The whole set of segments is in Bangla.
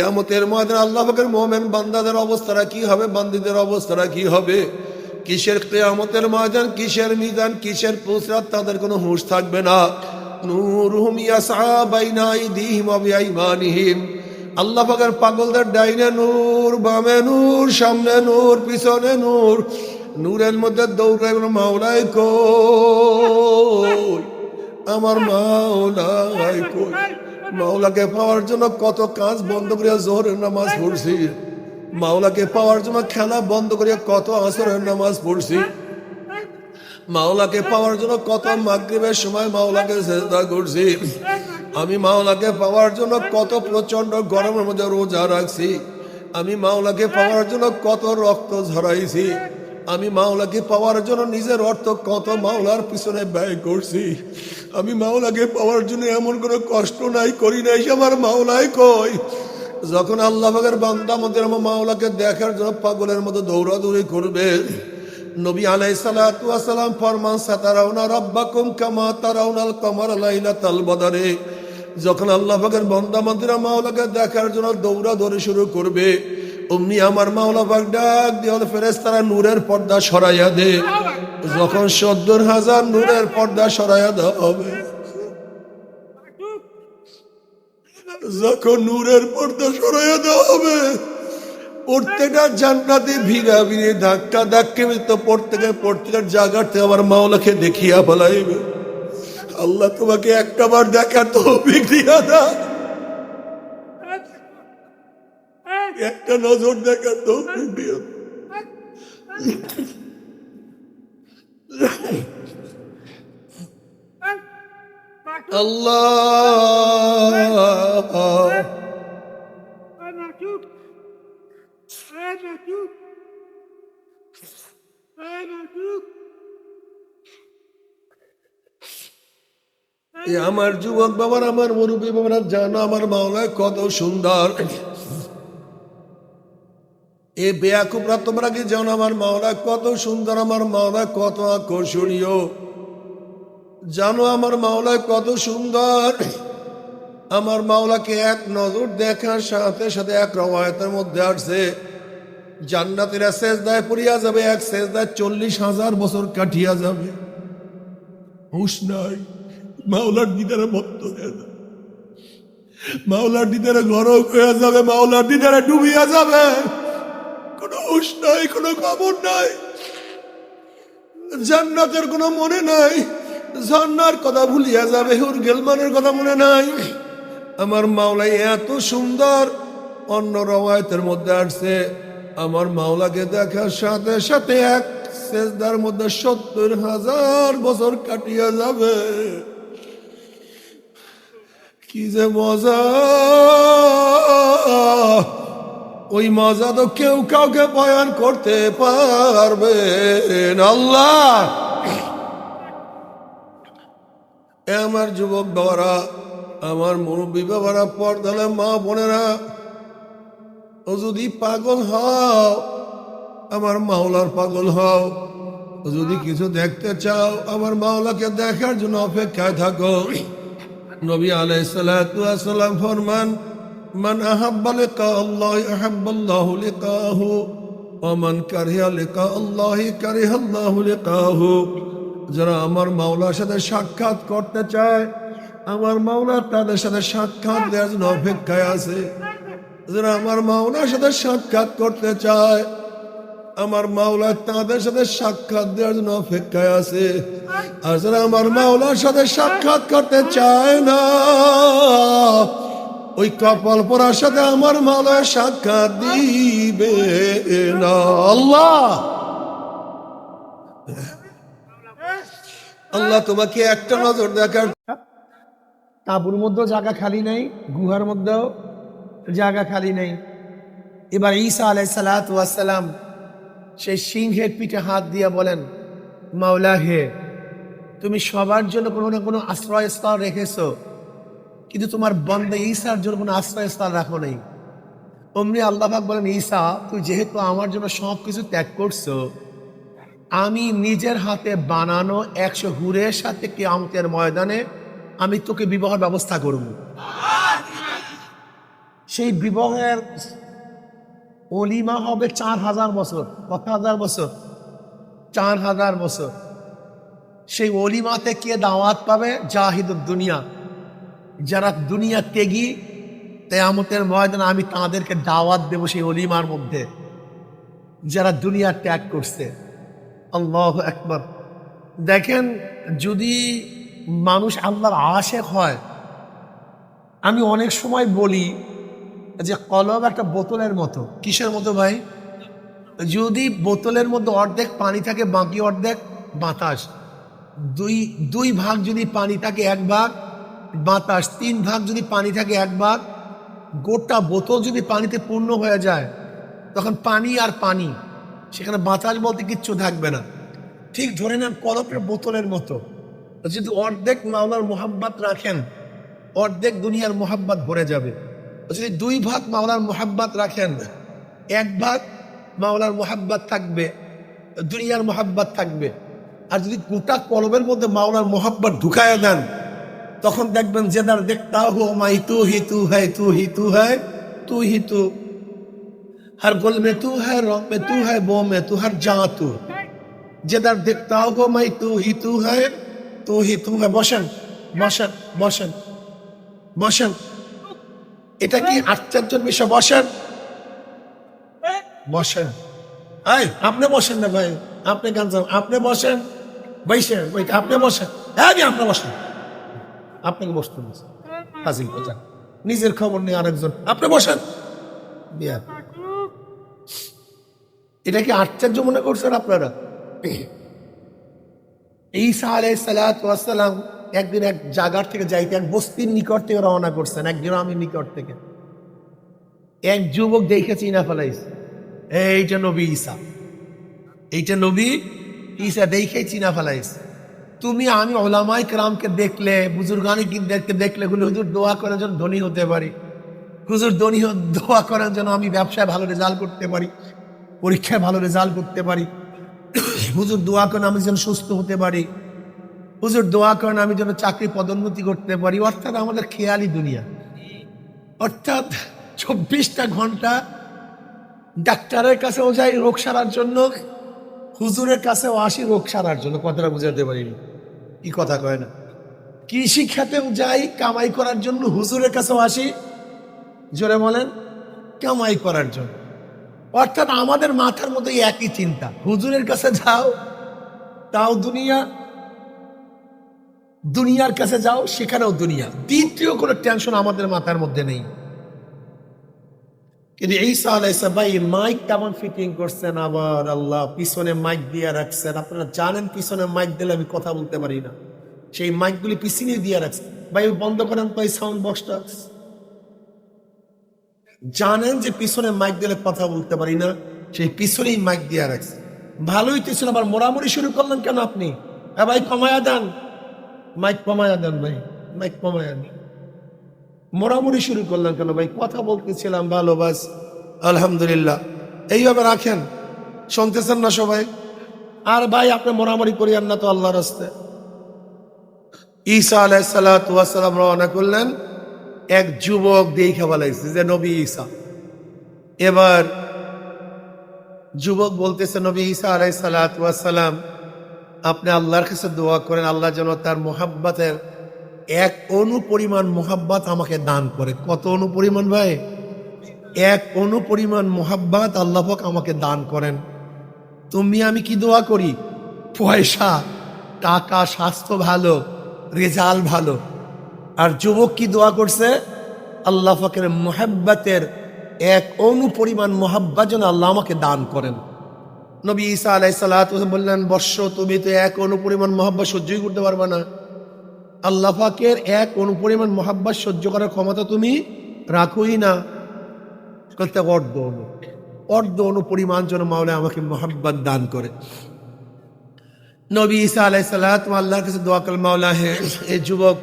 কেয়ামতের ময়দানে আল্লাহ পাকের মোমেন বান্দাদের অবস্থাটা কি হবে? বান্দিদের অবস্থাটা কি হবে? কিসের কেয়ামতের ময়দান, কিসের মিজান, কিসের পুসরাত, তাদের কোনো হুঁশ থাকবে না। নূরুহুম ইয়াসআ বাইনা আইদিহিম ওয়া বিআইমানিহিম। আল্লাহ পাকের পাগলদের ডাইনে নূর, বামে নূর, সামনে নূর, পিছনে নূর। নূরের মধ্যে দৌড়াই মাওলাই কই? আমার মাওলাই কই? মাওলাকে পাওয়ার জন্য কত কাজ বন্ধ করিয়া জোহরের নামাজ পড়ছি। মাওলাকে পাওয়ার জন্য খেলা বন্ধ করিয়া কত আসরের নামাজ পড়ছি। মাওলাকে পাওয়ার জন্য কত মাগরিবের সময় মাওলাকে চেষ্টা করছি। আমি মাওলাকে পাওয়ার জন্য কত প্রচণ্ড গরমের মধ্যে রোজা রাখছি। আমি মাওলাকে পাওয়ার জন্য কত রক্ত ঝরাইছি। আমি মাওলাকে পাওয়ার জন্য নিজের অর্থ কত মাওলার পিছনে ব্যয় করছি? আমি মাওলাকে পাওয়ার জন্য এমন কোনো কষ্ট নাই, করি নাই আমার মাওলাই কই? যখন আল্লাহ বাগের বান্দা আমাদের আমার মাওলাকে দেখার জন্য পাগলের মতো দৌড়াদৌড়ি করবে, নবী আলাই সালাম ফরমান, সাতারাউনা রব্বাকুম কামা তারাউনাল কমর লাইলাতাল বদরে। যখন আল্লাহ পাকের বন্দা মন্দিরা মাওলাকে দেখার জন্য দৌড়া দৌড়ে শুরু করবে অমনি আমার মাওলা পাক ডাক দিয়ে ফেরেস তারা নূরের পর্দা সরাইয়া দে। যখন সত্তর হাজার নূরের পর্দা সরাইয়া দেওয়া হবে। যখন নূরের পর্দা সরাইয়া দেওয়া হবে, প্রত্যেকটা জান্নাতে ভিড়া ভিড়ে ধাক্কা ধাক্কে তো প্রত্যেকের প্রত্যেকের জায়গাতে আমার মাওলাকে দেখিয়া ফেলাইবে। আল্লাহ তোমাকে একটা বার দেখা তো দিয়া একটা নজর দেখার দৌড় দিও আমার যুবক বাবার, আমার মুরুবী বাবার জানো, আমার মাওলা কত সুন্দর। এ বেয়াকুবরা, তোমরা কি যেন আমার মাওলা কত সুন্দর, আমার মাওলা কত আকর্ষণীয়? জানো আমার মাওলা কত সুন্দর? আমার মাওলাকে এক নজর দেখার সাথে সাথে এক রবায়তের মধ্যে আসছে, জান্নাতের শেষদায় পড়িয়া যাবে, এক শেষদায় চল্লিশ হাজার বছর কাটিয়া যাবে। হুশ নাই, মাওলার দিদারে মত্ত হয়ে যাবে। মাওলার দিদারে গরম হয়ে যাবে, মাওলার দিদারে ডুবিয়া যাবে। হুশ নাই, কোনো খবর নাই। জান্নাতের কোনো মনে নাই। ঝর্ণার কথা ভুলিয়া যাবে, হুর গেলমানের কথা মনে নাই। আমার মাওলাই এত সুন্দর, অন্য রবায়তের মধ্যে আসছে, আমার মাওলাকে দেখার সাথে সাথে এক শেষদার মধ্যে সত্তর হাজার বছর কাটিয়া যাবে। কি যে মজা! ওই মজা তো কেউ কাউকে বয়ান করতে পারবে আল্লাহ! আমার যুবক বাবারা, আমার মুরব্বী বাবারা, পর্দালে মা বোনেরা, ও যদি পাগল হও, আমার মাওলার পাগল হও যদি কিছু দেখতে চাও, আমার মাওলাকে দেখার জন্য অপেক্ষায় থাকো। নবী আলাই সালাম ফরমান মান আহাব্বা লিকা আল্লাহ আহাব্বাল্লাহু লিকাহু, ওয়া মান কারিহা লিকা আল্লাহি কারিহাল্লাহু লিকাহু। যারা আমার মাওলার সাথে সাক্ষাৎ করতে চায়, আমার মাওলা তাদের সাথে সাক্ষাৎ দেওয়ার জন্য অপেক্ষায় আছে। যারা আমার মাওলার সাথে সাক্ষাৎ করতে চায়, আমার মাওলা তাদের সাথে সাক্ষাৎ দেওয়ার জন্য অপেক্ষায় আছে। আর যারা আমার মাওলার সাথে সাক্ষাৎ করতে চায় না ওই কপাল পরার সাথে আমার মাওলা সাক্ষাৎ দিবে না। আল্লাহ! আল্লাহ, তোমাকে একটা নজর দেখার তাঁবুর মধ্যেও জায়গা খালি নেই, গুহার মধ্যেও জায়গা খালি নেই। এবার ঈসা আলাই সালাতাম সেই সিংহের পিঠে হাত দিয়ে বলেন, মাওলা হে, তুমি সবার জন্য কোনো না কোনো আশ্রয়স্থল রেখেছো। কিন্তু তোমার বন্দে ঈসার জন্য কোনো আশ্রয়স্থল রাখো নাই। অমনি আল্লাহাক বলেন ঈসা তুই যেহেতু আমার জন্য সব কিছু ত্যাগ করছ, আমি নিজের হাতে বানানো একশো হুরের সাথে কেয়ামতের ময়দানে আমি তোকে বিবাহের ব্যবস্থা করব। সেই বিবাহের অলিমা হবে চার হাজার বছর। কত হাজার বছর? চার হাজার বছর। সেই অলিমাতে কে দাওয়াত পাবে? জাহিদুদ দুনিয়া। যারা দুনিয়া ত্যাগী তেয়ামতের ময়দানে আমি তাদেরকে দাওয়াত দেবো সেই অলিমার মধ্যে। যারা দুনিয়া ত্যাগ করছে। আল্লাহ একবার দেখেন, যদি মানুষ আল্লাহর আশেক হয়, আমি অনেক সময় বলি যে কলম একটা বোতলের মতো। কিসের মতো ভাই? যদি বোতলের মধ্যে অর্ধেক পানি থাকে, বাকি অর্ধেক বাতাস। দুই দুই ভাগ যদি পানি থাকে, এক ভাগ বাতাস, তিন ভাগ যদি পানি থাকে, এক ভাগ, গোটা বোতল যদি পানিতে পূর্ণ হয়ে যায়, তখন পানি আর পানি, সেখানে বাতাস বলতে কিচ্ছু থাকবে না। ঠিক ধরে নেন কলপের বোতলের মতো। যদি অর্ধেক মাওলার মোহাব্বাত রাখেন, অর্ধেক দুনিয়ার মোহাব্বাত ভরে যাবে। যদি দুই ভাগ মাওলার মোহাব্বাত রাখেন, এক ভাগ মাওলার মোহাব্বাত থাকবে, দুনিয়ার মোহাব্বাত থাকবে। আর যদি গোটা কলবের মধ্যে মাওলার মোহাব্বত ঢুকায় দেন তখন দেখবেন জেদার দেখতা হো মাই তু হি তু হ্যায় তু হি তু হ্যায় তু হি তু हर गुल में तू है रंग में तू है बो में तू हर जा तू जिधर देखता हो मैं तू ही तू है तू ही तू है বসেন বসেন বসেন বসেন এটা কি আশ্চর্যের বিষয় বসেন বসেন এই আপনি বসেন না ভাই আপনি গান চান আপনি বসেন বৈশেন ওই আপনি বসেন হ্যাঁ আপনি বসেন আপনাকে বসতে বসেন হাজির কথা নিজের খবর নিয়ে আরেকজন। আপনি বসেন। বিয়া। এটা কি আশ্চর্য মনে করছেন আপনারা? একদিন এক জায়গার থেকে যাইতে, এক বস্তির নিকট থেকে রওনা করছেন, এক গ্রামের নিকট থেকে। এক যুবক দেখে চিনা ফেলাইছে। এইটা নবী ঈসা। এইটা নবী ঈসা দেখে চিনা ফেলাইছে। তুমি আমি ওলামাই কেরামকে দেখলে, বুজুর্গানি দেখতে দেখলে গুলো হুজুর, দোয়া করার জন্য ধনী হতে পারি। হুজুর, ধনী দোয়া করার জন্য আমি ব্যবসায় ভালো রেজাল্ট করতে পারি, পরীক্ষায় ভালো রেজাল্ট করতে পারি। হুজুর, দোয়া করেন আমি যেন সুস্থ হতে পারি। হুজুর, দোয়া করেন আমি যেন চাকরি পদোন্নতি করতে পারি। অর্থাৎ আমাদের খেয়ালি দুনিয়া। অর্থাৎ চব্বিশটা ঘণ্টা ডাক্তারের কাছেও যাই রোগ সারার জন্য, হুজুরের কাছেও আসি রোগ সারার জন্য, কথাটা বুঝাতে পারিনি। কি কথা কয় না। কৃষি খাতেও যাই কামাই করার জন্য হুজুরের কাছেও আসি, জোরে বলেন, কামাই করার জন্য। অর্থাৎ আমাদের মাথার মধ্যে একই চিন্তা, হুজুরের কাছে যাও, তাও দুনিয়া, দুনিয়ার কাছে যাও, সেখানেও দুনিয়া। দ্বিতীয় কোনো টেনশন আমাদের মাথার মধ্যে নেই। কিন্তু এই সালাইসা ভাই মাইক কেমন ফিটিং করছেন আবার, আল্লাহ, পিছনে মাইক দিয়ে রাখছেন। আপনারা জানেন পিছনে মাইক দিলে আমি কথা বলতে পারি না। সেই মাইকগুলি পিছনে দিয়ে রাখছেন ভাই বন্ধ করেন তো এই সাউন্ড বক্সটা জানেন যে পিছনে মাইক দিলে কথা বলতে পারি না, সেই পিছনেই মাইক দিয়ে রাখছে। ভালোই তো ছিল আবার মোড়ামুড়ি শুরু করলেন কেন আপনি? হ্যাঁ ভাই, কমায়া দেন। মাইক কমায়া দেন, ভাই মাইক কমায়া দেন। মোড়ামুড়ি শুরু করলাম কেন ভাই? কথা বলতেছিলাম ভালো বাস আলহামদুলিল্লাহ। এইভাবে রাখেন? শুনতেছেন না সবাই? আর ভাই, আপনি মোড়ামুড়ি করিয়েন না তো আল্লাহর রাস্তে ঈসা আলাইসালাম রওনা করলেন। এক যুবক দেখে বলাইছে যে নবী ঈসা। এবার যুবক বলতেছে, নবী ঈসা আলাই সালাম, আপনি আল্লাহর কাছে দোয়া করেন, আল্লাহ যেন তার মোহাব্বতের এক অনু পরিমাণ মোহাব্বত আমাকে দান করে। কত অনু পরিমাণ ভাই? এক অনু পরিমাণ মোহাব্বত আল্লাহ আমাকে দান করেন। তুমি, আমি কি দোয়া করি? পয়সা, টাকা, স্বাস্থ্য ভালো রেজাল্ট ভালো। আর যুবক কি দোয়া করছে? আল্লাহ ফাকের মোহাব্বতের এক অনু পরিমাণ মোহাব্বা যেন আল্লাহ আমাকে দান করেন। নবী ঈসা আলাই বললেন বর্ষ তুমি তো এক অনু পরিমাণ মোহাব্বা সহ্যই করতে পারবে না। আল্লাহ পাকের এক অনু পরিমাণ মোহাব্বা সহ্য করার ক্ষমতা তুমি রাখোই না। অর্ধ অনু। অর্ধ অনুপরিমাণ যেন মাওলা আমাকে মোহাব্বত দান করে। নবী ঈসা আলাই সাল্লাহ আল্লাহর কাছে দোয়া কর মাওলা হে এ যুবক,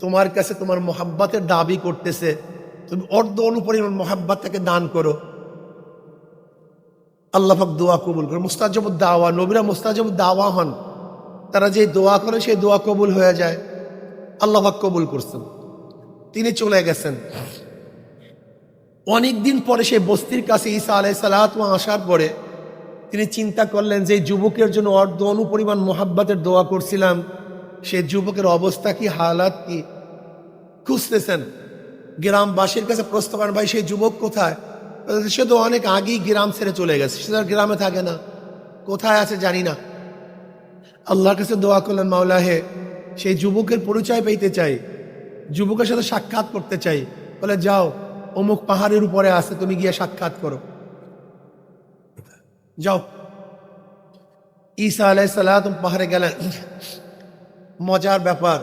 তোমার কাছে তোমার মোহাব্বতের দাবি করতেছে। তুমি অর্ধ অনুপরিমাণ মোহাব্বত তাকে দান করো। আল্লাহফাক দোয়া কবুল করে। মুস্তাজব দাওয়া, নবীরা মুস্তাজব দাওয়া হন। তারা যে দোয়া করে, সেই দোয়া কবুল হয়ে যায়। আল্লাহফাক কবুল করছেন। তিনি চলে গেছেন। অনেক দিন পরে সেই বস্তির কাছে ঈসা আলাই সালাতু আসার পরে তিনি চিন্তা করলেন যে যুবকের জন্য অর্ধ অনুপরিমাণ মোহাব্বতের দোয়া করছিলাম। সে যুবকের অবস্থা কি, হালাত কি? খুঁজতেছেন। গ্রামবাসীর কাছে প্রশ্ন করেন, ভাই, সেই যুবক কোথায়? সে তো অনেক আগেই গ্রাম ছেড়ে চলে গেছে। সে গ্রামে থাকে না। কোথায় আছে জানি না। আল্লাহর কাছে দোয়া করলেন, মাওলা হে, সেই যুবকের পরিচয় পেতে চাই। যুবকের সাথে সাক্ষাৎ করতে চাই। বলে, যাও, অমুক পাহাড়ের উপরে আছে, তুমি গিয়ে সাক্ষাৎ করো। যাও। ঈসা আলাই সালাম পাহাড়ে গেলেন। মজার ব্যাপার,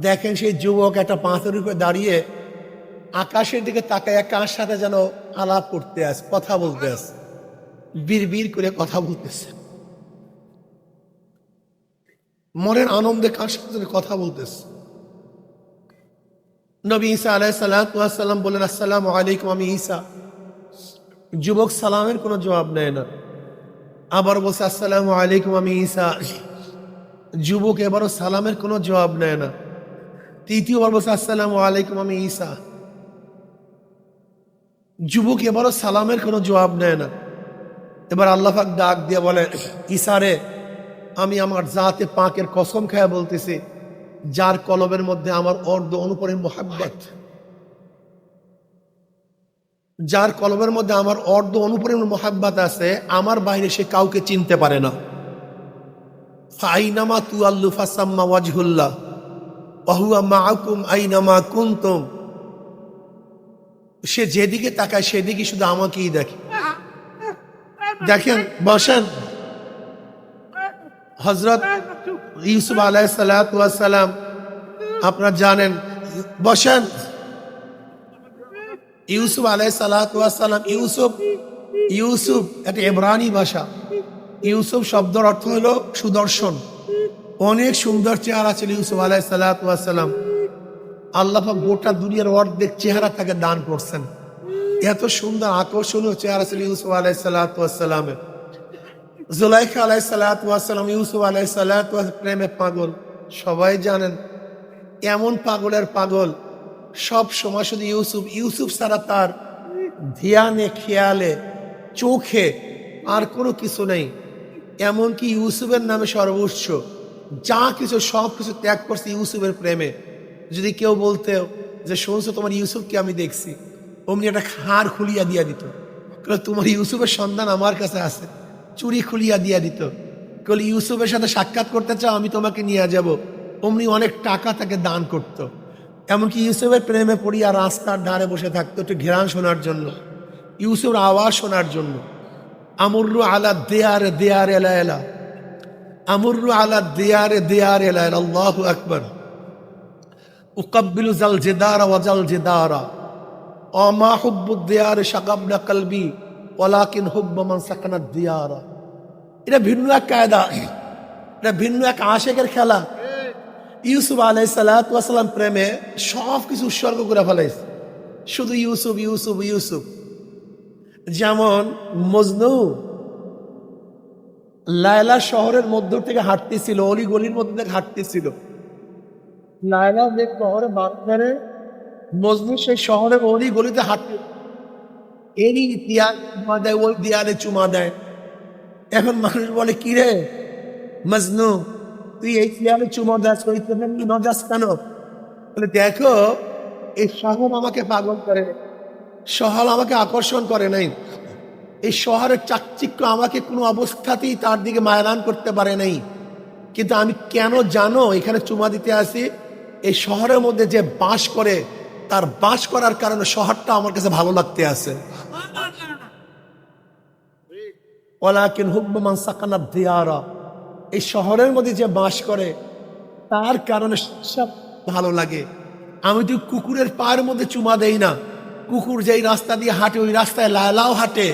দেখেন সেই যুবক একটা পাথরের উপরে দাঁড়িয়ে আকাশের দিকে তাকায় কার সাথে যেন আলাপ করতে আস, কথা বলতে আস। বীর বীর করে কথা বলতেছে। মনের আনন্দে কার সাথে কথা বলতেছে। নবী ঈসা আলাই সাল্লাম বললেন, আসসালাম আলাইকুম, আমি ঈসা। যুবক সালামের কোনো জবাব নেয় না। আবার বলছে, আসসালাম আলাইকুম, আমি ঈসা। যুবক এবারও সালামের কোনো জবাব নেয় না। তৃতীয়বার বলছে, আসসালাম আলাইকুম, আমি ঈসা। যুবক এবারও সালামের কোনো জবাব নেয় না। এবার আল্লাহাক ডাক দিয়ে বলে ইসারে আমি আমার জাতে পাকের কসম খায় বলতেছি, যার কলবের মধ্যে আমার অর্ধ অনুপরের মোহাব্বত। যার কলবের মধ্যে আমার অর্ধ অনুপরিমাণ মোহাব্বত আছে, আমার বাইরে সে কাউকে চিনতে পারে না। ফাইনামা তু আল্লু ফাসাম্মা ওয়াজহুল্লাহ অহুয়া মাহকুম আইনামা কুন্তম। সে যেদিকে তাকায় সেদিকে শুধু আমাকেই দেখে। দেখেন, বসেন। হজরত ইউসুফ আলাই সালাম আপনারা জানেন, বসেন। ইউসুফ আলাই সালাম ইউসুফ ইউসুফ একটা এব্রানি ভাষা। ইউসুফ শব্দের অর্থ হলো সুদর্শন। অনেক সুন্দর চেহারা ছিল ইউসুফ আলাই সালাম আল্লাহ গোটা দুনিয়ার অর্ধেক চেহারা তাকে দান করছেন। এত সুন্দর আকর্ষণীয় চেহারা ছিল ইউসুফ আলাই সালাতামের জুলাইখা আলাই সালাতাম ইউসুফ আলাই সালাত প্রেমে পাগল। সবাই জানেন, এমন পাগলের পাগল সব সময় শুধু ইউসুফ ইউসুফ ছাড়া তার ধ্যানে, খেয়ালে, চোখে আর কোনো কিছু নেই। এমনকি ইউসুফের নামে সর্বোচ্চ যা কিছু, সব কিছু ত্যাগ করছে ইউসুফের প্রেমে। যদি কেউ বলতে যে, শুনছো তোমার ইউসুফকে আমি দেখছি। অমনি একটা খাড় খুলিয়া দিয়া দিত। তোমার ইউসুফের সন্ধান আমার কাছে আছে। চুরি খুলিয়া দিয়া দিত। কলি ইউসুফের সাথে সাক্ষাৎ করতে চাও, আমি তোমাকে নিয়ে যাব। অমনি অনেক টাকা তাকে দান করত। এমনকি ইউসুফের প্রেমে পড়িয়া রাস্তার ধারে বসে থাকতো একটু ঘেরান শোনার জন্য, ইউসুফের আওয়াজ শোনার জন্য। আমুর্রু আলা দেয়ারে দেয়ারে এলা এলা। আমুর্রু আলা দেয়ারে দেয়ারে এলা এলা। আল্লাহু আকবর। উকাব্বিলু জাল জেদারা ওয়াজাল জেদারা। অমা হুব্বু দেয়ারে শাকাবনা কলবি। ওলাকিন হুব্বা মান সাকানা দিয়ারা। এটা ভিন্ন এক কায়দা। এটা ভিন্ন এক আশেকের খেলা। ইউসুফ আলাই সালাম প্রেমে সব কিছু উৎসর্গ করে ফেলাইছে। শুধু ইউসুফ ইউসুফ ইউসুফ। যেমন মজনু লায়লা শহরের মধ্য থেকে হাঁটতেছিল অলি গলির মধ্যে থেকে হাঁটতেছিল। লায়লা যে শহরে বাজারে মজনু সেই শহরের অলি গলিতে হাঁটতে এরই ইতিহাস চুমা দেয়, ওই দেয়ালে চুমা দেয়। এখন মানুষ বলে, কি রে? মজনু, তুই এই চেয়ারে চুমো দাস, ওই চেয়ারে নজাস কেন? বলে, দেখো, এই শহর আমাকে পাগল করে শহর আমাকে আকর্ষণ করে নাই। এই শহরের চাকচিক্য আমাকে কোনো অবস্থাতেই তার দিকে মায়রান করতে পারে নাই। কিন্তু আমি কেন জানো, এখানে চুমা দিতে আসি? এই শহরের মধ্যে যে বাস করে, তার বাস করার কারণে শহরটা আমার কাছে ভালো লাগতে আছে ওলাকিন হুকমান সাকানা দিয়ারা। এই শহরের মধ্যে যে বাস করে, তার কারণে সব ভালো লাগে। আমি তো কুকুরের পায়ের মধ্যে চুমা দেই না, কুকুর যেই রাস্তা দিয়ে হাঁটে, ওই রাস্তায় লায়লাও হাঁটে,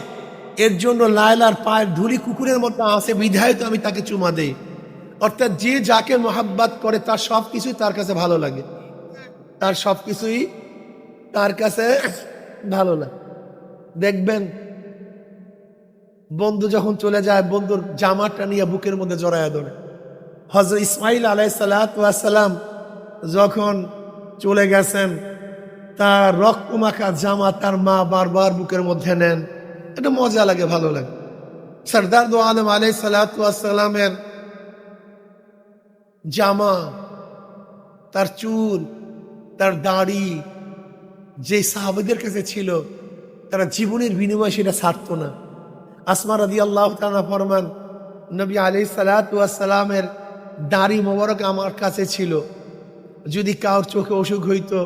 এর জন্য লায়লার পায়ের ধুলি কুকুরের মতো আসে বিধায় তো আমি তাকে চুমা দেই। অর্থাৎ যে যাকে মোহাব্বাত করে, তার সব কিছুই তার কাছে ভালো লাগে। তার সব কিছুই তার কাছে ভালো লাগে। দেখবেন বন্ধু যখন চলে যায়, বন্ধুর জামাটা নিয়ে বুকের মধ্যে জড়ায় ধরে। হজরত ইসমাইল আলাই সালাম যখন চলে গেছেন, তার রক্ত মাখা জামা তার মা বারবার বুকের মধ্যে নেন। এটা মজা লাগে, ভালো লাগে। সর্দার দো আলম আলাই সালাতামের জামা, তার চুল, তার দাড়ি, যে সাহাবাদের কাছে ছিল, তারা জীবনের বিনিময়ে সেটা ছাড়তো না। আসমা রাদি আল্লাহ ফরমান নবী আলি সালাতামের দাড়ি মোবারক আমার কাছে ছিল। যদি কারোর চোখে অসুখ হইতো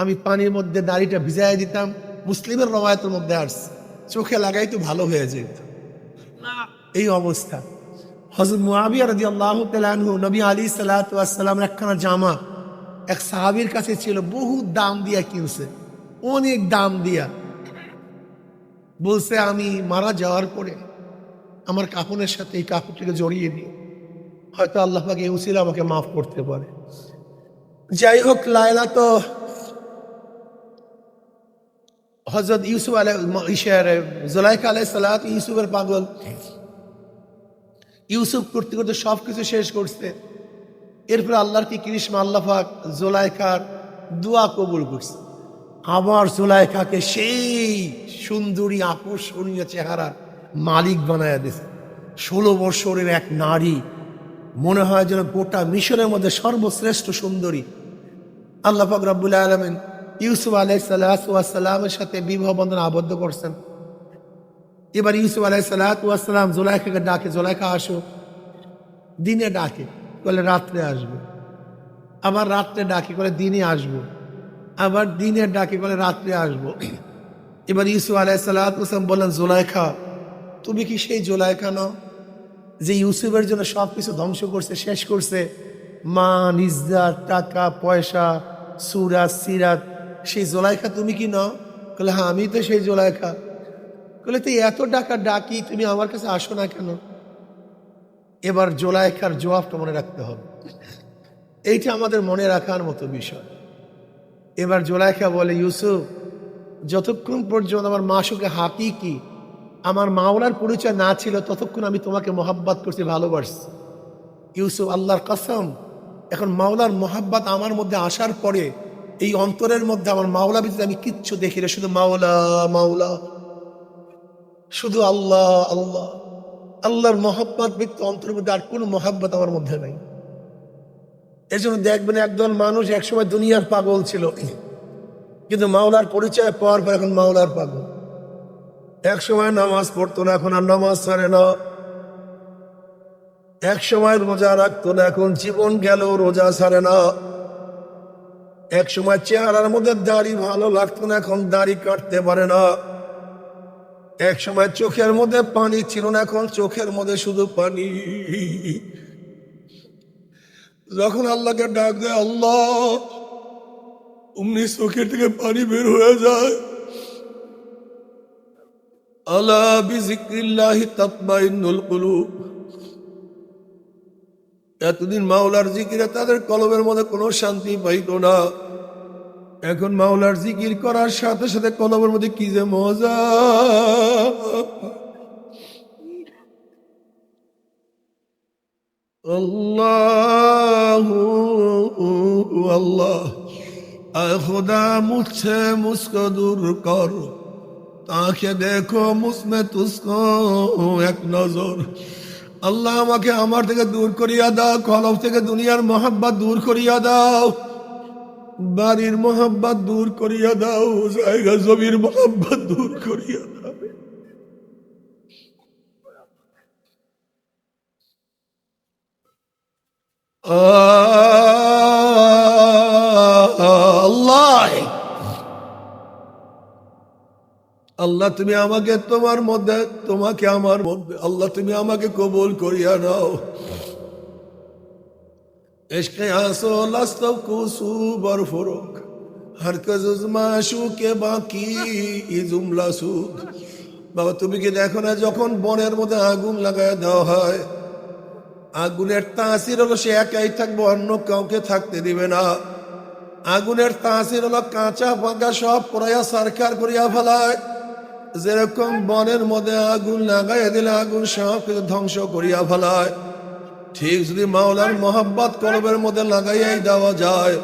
আমি পানির মধ্যে দাড়িটা ভিজাই দিতাম মুসলিমের রবায়তের মধ্যে আসছে। চোখে লাগাই তো ভালো হয়ে যেত। এই অবস্থা। হজরত মুআবিয়া রাজি আল্লাহ তালু নবী আলী সালাতামের একখানা জামা এক সাহাবির কাছে ছিল বহু দাম দিয়া কিনছে। অনেক দাম দিয়া। বলছে, আমি মারা যাওয়ার পরে আমার কাপড়ের সাথে এই কাপড়টিকে জড়িয়ে দিই হয়তো আল্লাহ পাকে এই উসিলা আমাকে মাফ করতে পারে। যাই হোক, লায়লা তো হজরত ইউসুফ আলাই জোলাইকা আলাই সালাত, ইউসুফের পাগল। ইউসুফ করতে করতে সব কিছু শেষ করছে। এরপরে আল্লাহর কি কৃষ্ণ আল্লাহাক জোলাইকার দোয়া কবুল করছে। আবার জোলাইকাকে সেই সুন্দরী আকর্ষণীয় চেহারার মালিক বানায় দিছে। ষোলো বৎসরের এক নারী, মনে হয় যেন গোটা মিশরের মধ্যে সর্বশ্রেষ্ঠ সুন্দরী। আল্লাহ পাক রব্বুল আলমেন ইউসুফ আলাই সাল্লাহামের সাথে বিবাহ বন্ধন আবদ্ধ করছেন। এবার ইউসুফ আলাই সাল্লাহাম জোলাইখাকে ডাকে, জোলাইখা, আসো। দিনে ডাকে, বলে রাত্রে আসবে। আবার রাত্রে ডাকে, বলে দিনে আসব। আবার দিনের ডাকে বলে রাত্রে আসব। এবার ইউসুফ আলাই সাল্লাহাম বললেন, জোলাইখা, তুমি কি সেই জোলাইখা নাও যে ইউসুফের জন্য সব কিছু ধ্বংস করছে, শেষ করছে? মা নিজাত টাকা, পয়সা সুরাত সিরাত, সেই জোলাইখা তুমি কি নাও? বলে হ্যাঁ আমি তো সেই জোলাইখা। বলে তুই এত টাকা ডাকি, তুমি আমার কাছে আসো না কেন? এবার জোলাইখার জবাবটা মনে রাখতে হবে। এইটা আমাদের মনে রাখার মতো বিষয়। এবার জোলাইখা বলে, ইউসুফ, যতক্ষণ পর্যন্ত আমার মাসুকে হাতি কি আমার মাওলার পরিচয় না ছিল, ততক্ষণ আমি তোমাকে মোহাব্বত করছি, ভালোবাসছি। ইউসুফ, আল্লাহর কসম, এখন মাওলার মোহাব্বত আমার মধ্যে আসার পরে, এই অন্তরের মধ্যে আমার মাওলা ভিতরে আমি কিচ্ছু দেখি না, শুধু মাওলা মাওলা, শুধু আল্লাহ আল্লাহ। আল্লাহর মোহাব্বত ব্যক্তি অন্তরের মধ্যে আর কোনো মোহাব্বত আমার মধ্যে নাই। এজন্য দেখবেন একদল মানুষ একসময় দুনিয়ার পাগল ছিল। কিন্তু মাওলার পরিচয় পাওয়ার পর এখন মাওলার পাগল। এক সময় নামাজ পড়তো না, এখন আর নামাজ ছাড়ে না। এক সময় রোজা রাখতো না, এখন জীবন গেল রোজা ছাড়ে না। এক সময় চেহারার মধ্যে দাড়ি ভালো লাগতো না, এখন দাড়ি কাটতে পারে না। এক সময় চোখের মধ্যে পানি ছিল না, এখন চোখের মধ্যে শুধু পানি। যখন আল্লাহকে ডাক দেয়, আল্লাহ, অমনি চোখের থেকে পানি বের হয়ে যায়। আলা বিজিক্রিল্লাহি তাতমাইন্নুল কুলুব। এতদিন মাওলার জিকিরে তাদের কলমের মধ্যে কোনো শান্তি পাইতো না। এখন মাওলার জিকির করার সাথে সাথে কলমের মধ্যে কি যে মজা। আল্লাহ আল্লাহ। খোদা মুঝছে মুস্কো দূর কর। তাকে দেখো মুসমে তুসকো এক নজর। আল্লাহ আমাকে আমার থেকে দূর করিয়া দাও কলম থেকে দুনিয়ার মোহাব্বত দূর করিয়া দাও। বাড়ির মোহাব্বত দূর করিয়া দাও, জায়গা জমির মোহাব্বত দূর করিয়া দাও। আল্লাহ। আল্লাহ, তুমি আমাকে তোমার মধ্যে, তোমাকে আমার মধ্যে, আল্লাহ, তুমি আমাকে কবুল করিয়া নাও। কুসু সুকে বাকি সুখ বাবা, তুমি কি দেখো না, যখন বনের মধ্যে আগুন লাগায় দেওয়া হয় আগুনের তাসির হলো সে একাই থাকব, অন্য কাউকে থাকতে দিবে না। আগুনের তাসির হলো কাঁচা পাকা সব পড়াইয়া সরকার করিয়া ফেলায়। যেরকম বনের মধ্যে আগুন লাগাইয়া দিলে আগুন সব কিছু ধ্বংস করিয়া ফেলায়। ঠিক যদি মাওলার মোহাব্বত কলবের মধ্যে লাগাইয়াই দেওয়া যায়,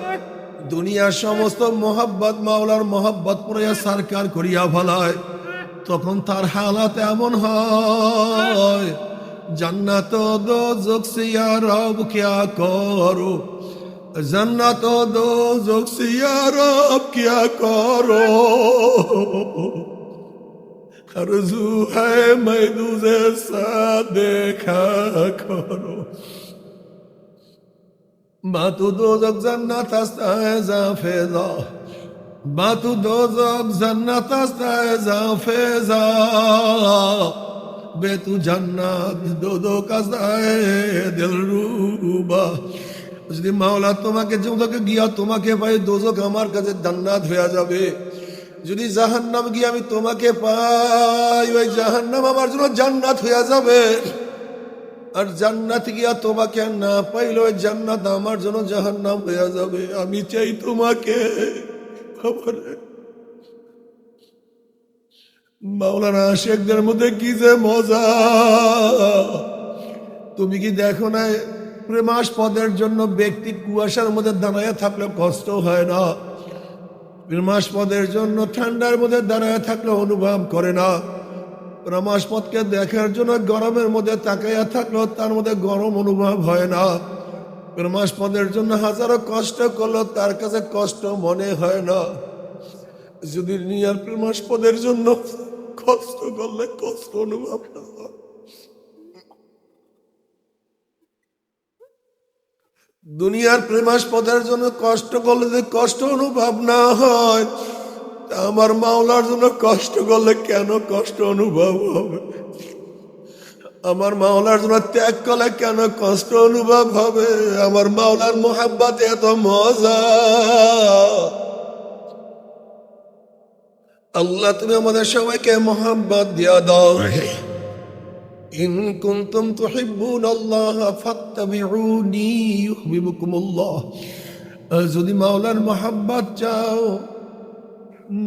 দুনিয়ার সমস্ত মোহাব্বত মাওলার মোহাব্বত পড়ে সরকার করিয়া ফলায়, তখন তার হালাত এমন হয়। জন্নত দো জুকসিয়া কিয়া ক্যা করো। জন্নত দো জুকসিয়া কিয়া ক্যা করো। আরজু হে মাই দুজে সা দেখা করো। বাতু দোজক জান্নাত আস্তায় যা ফেদা। বাতু দোজক জান্নাত আস্তায় যা ফেজা বেতু জান্নাত, দোদো दो दो कसाए যদি মাওলা তোমাকে যৌদকে গিয়া তোমাকে পাই দোজক আমার কাছে জান্নাত হয়ে যাবে। যদি জাহান্নাম গিয়ে আমি তোমাকে পাই, ওই জাহান্নাম আমার জন্য জান্নাত হয়ে যাবে। আর জান্নাত গিয়া তোমাকে না পাইলে ওই জান্নাত আমার জন্য জাহান্নাম হয়ে যাবে। আমি চাই তোমাকে খবরে। মাওলানা শেখদের মধ্যে কি যে মজা। তুমি কি দেখো না প্রেমাস পদের জন্য ব্যক্তি কুয়াশার মধ্যে দাঁড়ায় থাকলে কষ্ট হয় না। প্রেমাস পদের জন্য ঠান্ডার মধ্যে দাঁড়ায় থাকলে অনুভব করে না। রমাসপথকে দেখার জন্য গরমের মধ্যে তাকাইয়া থাকলেও তার মধ্যে গরম অনুভব হয় না। প্রেমাস পদের জন্য হাজারো কষ্ট করলেও তার কাছে কষ্ট মনে হয় না। যদি নিয়ার প্রেমাস পদের জন্য কষ্ট করলে কষ্ট অনুভব না দুনিয়ার প্রেমাসপদের জন্য কষ্ট করলে যে কষ্ট অনুভব না হয় আমার মাওলার জন্য কষ্ট করলে কেন কষ্ট অনুভব হবে? আমার মাওলার জন্য ত্যাগ করলে কেন কষ্ট অনুভব হবে? আমার মাওলার মোহাব্বত এত মজা। আল্লাহ তুমি আমাদের সবাইকে মোহাব্বত দিয়া দাও। ইন কুনতুম তুহিব্বুন আল্লাহ ফাত্তাবিউনি ইউহিব্বুকুমুল্লাহ। যদি মাওলার মোহাব্বত চাও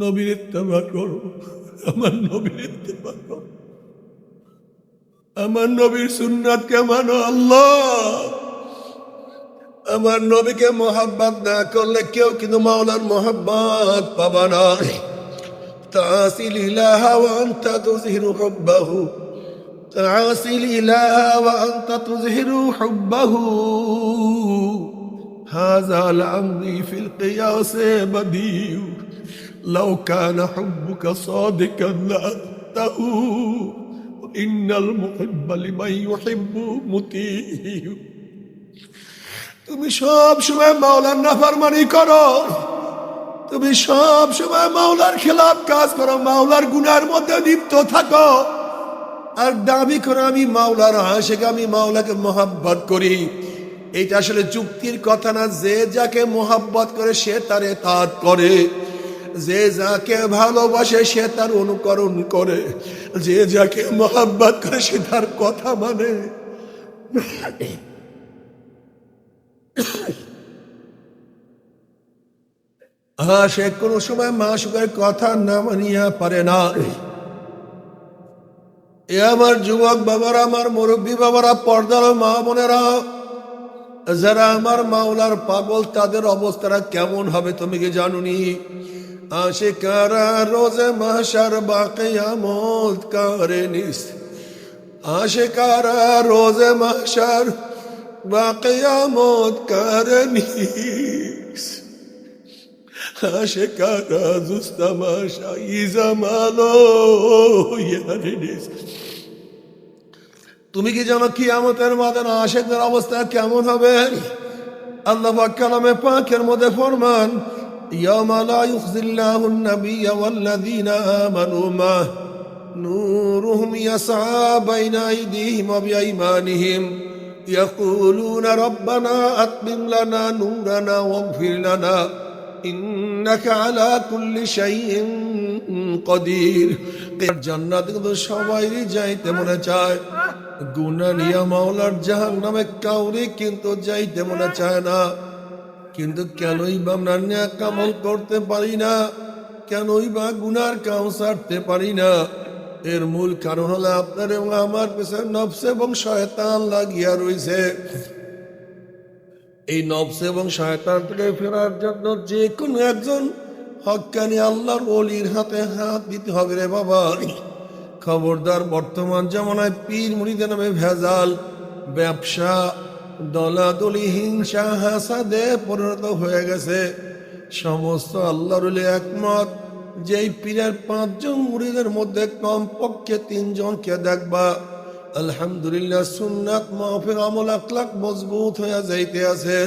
নবীর ইত্তেবা করো। আমার নবীর ইত্তেবা করো। আমার নবীর সুন্নাতকে মানো আল্লাহ। আমার নবীকে মোহাব্বত না করলে কেউ কিন্তু মাওলার মোহাব্বত পাবা না। تعاصي الإله وأنت تظهر حبه تعاصي الإله وأنت تظهر حبه هذا الأمر في القياس بديع لو كان حبك صادقا لأنته إن المحب لمن يحب مطيع তুমি সব সময় মাওলার নাফরমানি করো তুমি সব সময় মাওলার খেলাফ কাজ করো, মাওলার গুনার মধ্যে লিপ্ত থাকো। আর দাবি করো, আমি মাওলার আশেক, আমি মাওলাকে মোহাব্বত করি। এইটা আসলে যুক্তির কথা না, যে যাকে মোহাব্বত করে সে তার এতাত করে। যে যাকে ভালোবাসে সে তার অনুকরণ করে। যে যাকে মোহাব্বত করে সে তার কথা মানে। সে কোনো সময় মা সুখের কথা না মানিয়া পারে না। এ আমার যুবক বাবারা, আমার মুরব্বী বাবারা, পর্দার মা বোনেরা, যারা আমার মাওলার পাগল, তাদের অবস্থাটা কেমন হবে তুমি কি জানুনি? আশিকারা রোজে মাসার বাকে আমদ করে নিস। আশিকারা রোজে মাসার বাকে আমদ করে নিস। আশেকারা জুস্তামাশা ইজামালো ইয়ারিনিস তুমি কি জানো কিয়ামতের মাঝে আশেকদের অবস্থা কেমন হবে আল্লাহ পাক কালামে পাকের মধ্যে ফরমান يوم لا يخزي الله النبي والذين آمنوا معه نورهم يسعى بين أيديهم وبأيمانهم يقولون ربنا أتمم لنا نورنا واغفر لنا জান্নাত কিন্তু সবাই যাইতে মনে চায়। গুনা নিয়া মাওলার জাহাঙ্গ নামে কাউরে কিন্তু যাইতে মনে চায় না। কিন্তু কেনই বা আমরা ন্যাক কামল করতে পারি না? কেনই বা গুনার কাউ ছাড়তে পারি না? এর মূল কারণ হলো আপনার এবং আমার পেছনে নফসে এবং শয়তান লাগিয়া রয়েছে এই নবস এবং শয়তান থেকে ফেরার জন্য যে কোনো একজন হকানি আল্লাহর অলির হাতে হাত দিতে হবে রে বাবা। খবরদার বর্তমান জামানায় পীর মুড়িদের নামে ভেজাল, ব্যবসা, দলাদলি, হিংসা, হাসাদে পরিণত হয়ে গেছে। সমস্ত আল্লাহর একমত যেই পীরের পাঁচজন মুড়িদের মধ্যে কমপক্ষে তিনজনকে দেখবা। আলহামদুলিল্লাহ, সুন্নাত মাহফিল আমল আখলাক মজবুত হয়ে যাইতে আছে।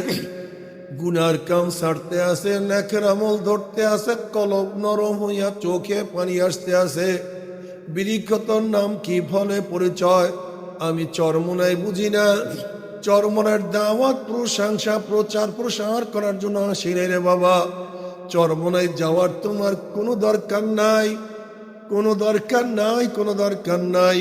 গুনার কাম ছাড়তে আছে, নেকের আমল ধরতে আছে, কলব নরম হইয়া চোখে পানি আসতে আছে। বিরিক্ষতর নাম কি ফলে পরিচয়? আমি চরমনাই বুঝি না। চরমনের দাওয়াত, প্রশংসা, প্রচার, প্রসার করার জন্য আসি রে বাবা। চরমনায় যাওয়ার তোমার কোনো দরকার নাই। কোনো দরকার নাই, কোনো দরকার নাই।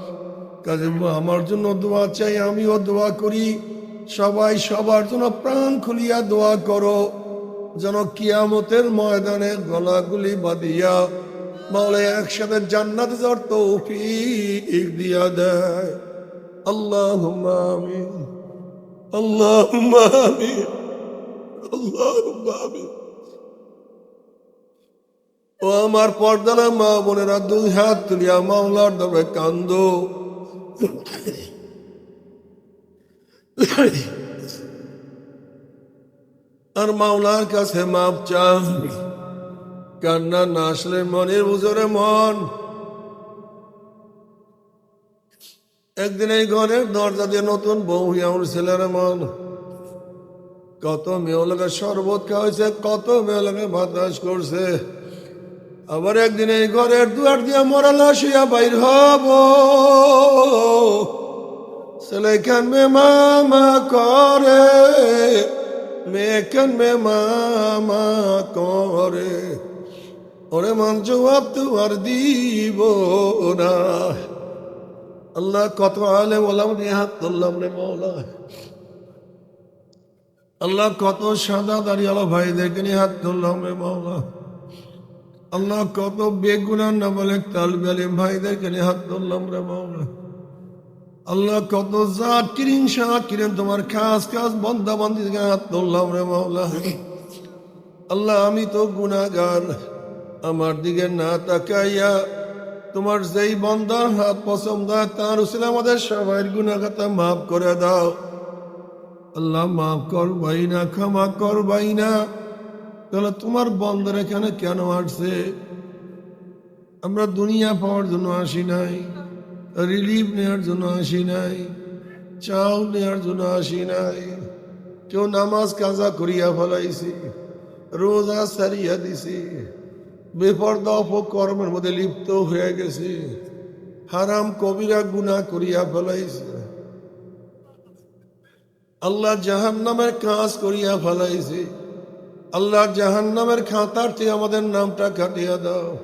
কাজে আমার জন্য দোয়া চাই, আমিও দোয়া করি। সবাই সবার জন্য প্রাণ খুলিয়া দোয়া করো। যেন কিয়ামতের ময়দানে গলাগুলি বাঁধিয়া মাওলা একসাথে জান্নাত যাওয়ার তৌফিক দিয়া দেয়। আল্লাহ আমিন। আল্লাহ আমিন। ও আমার পর্দানা মা বোনেরা, দুই হাত তুলিয়া মাওলার দরবারে কান্দো। আর মাওলার কাছে মাপ কান্না না আসলে মনের বুঝরে মন। একদিন এই ঘরের দরজা দিয়ে নতুন বউ হইয়া উঠছিলেন মন কত মেয়েলোকে শরবত খাওয়াইছে, কত মেয়েলোকে বাতাস করছে। আবার একদিন এই ঘরের দুয়ার দিয়া মরা লাশ হইয়া বাইর হব। ছেলে মে মামা করে? মেয়ে মে মামা করে? ওরে মান জবাব তোমার দিব না। আল্লাহ কত আলে বললাম রে হাত তুললাম রে মৌলা। আল্লাহ কত সাদা দাঁড়িয়ালো ভাইদেরকে নিয়ে হাত তুললাম রে মৌলা। আল্লাহ কত বেগুনার না বলে তালবে ভাইদেরকে নিয়ে হাত ধরলাম রে মৌলা আল্লাহ কত জাত কিরিং সাত কিরেন তোমার খাস খাস বন্ধা থেকে হাত ধরলাম রে মৌলা আল্লাহ, আমি তো গুনাগার আমার দিকে না তাকাইয়া তোমার যেই বন্দার হাত পছন্দ তার উসিলে আমাদের সবাই গুনাগাতা মাফ করে দাও। আল্লাহ, মাফ করবাই না, ক্ষমা করবাই না। তাহলে তোমার বন্দর এখানে কেন আসছে? আমরা দুনিয়া পাওয়ার জন্য আসি নাই রিলিফ নেওয়ার জন্য আসি নাই, চাও নেওয়ার জন্য আসি নাই। কেউ নামাজ কাজা করিয়া ফেলাইছি, রোজা সারিয়া দিছি, বেপর্দা কর্মের মধ্যে লিপ্ত হয়ে গেছি, হারাম কবিরা গুণা করিয়া ফেলাইছে। আল্লাহ জাহান নামের কাজ করিয়া ফেলাইছি। আল্লাহ জাহান নামের খাতার আমাদের নামটা কাটিয়া দাও।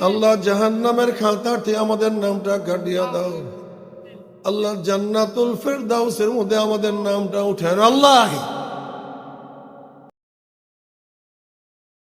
আল্লাহ জাহান নামের খাতার আমাদের নামটা কাটিয়া দাও। আল্লাহ জান্নাতুল ফেরদাউসের মধ্যে আমাদের নামটা উঠে আল্লাহ!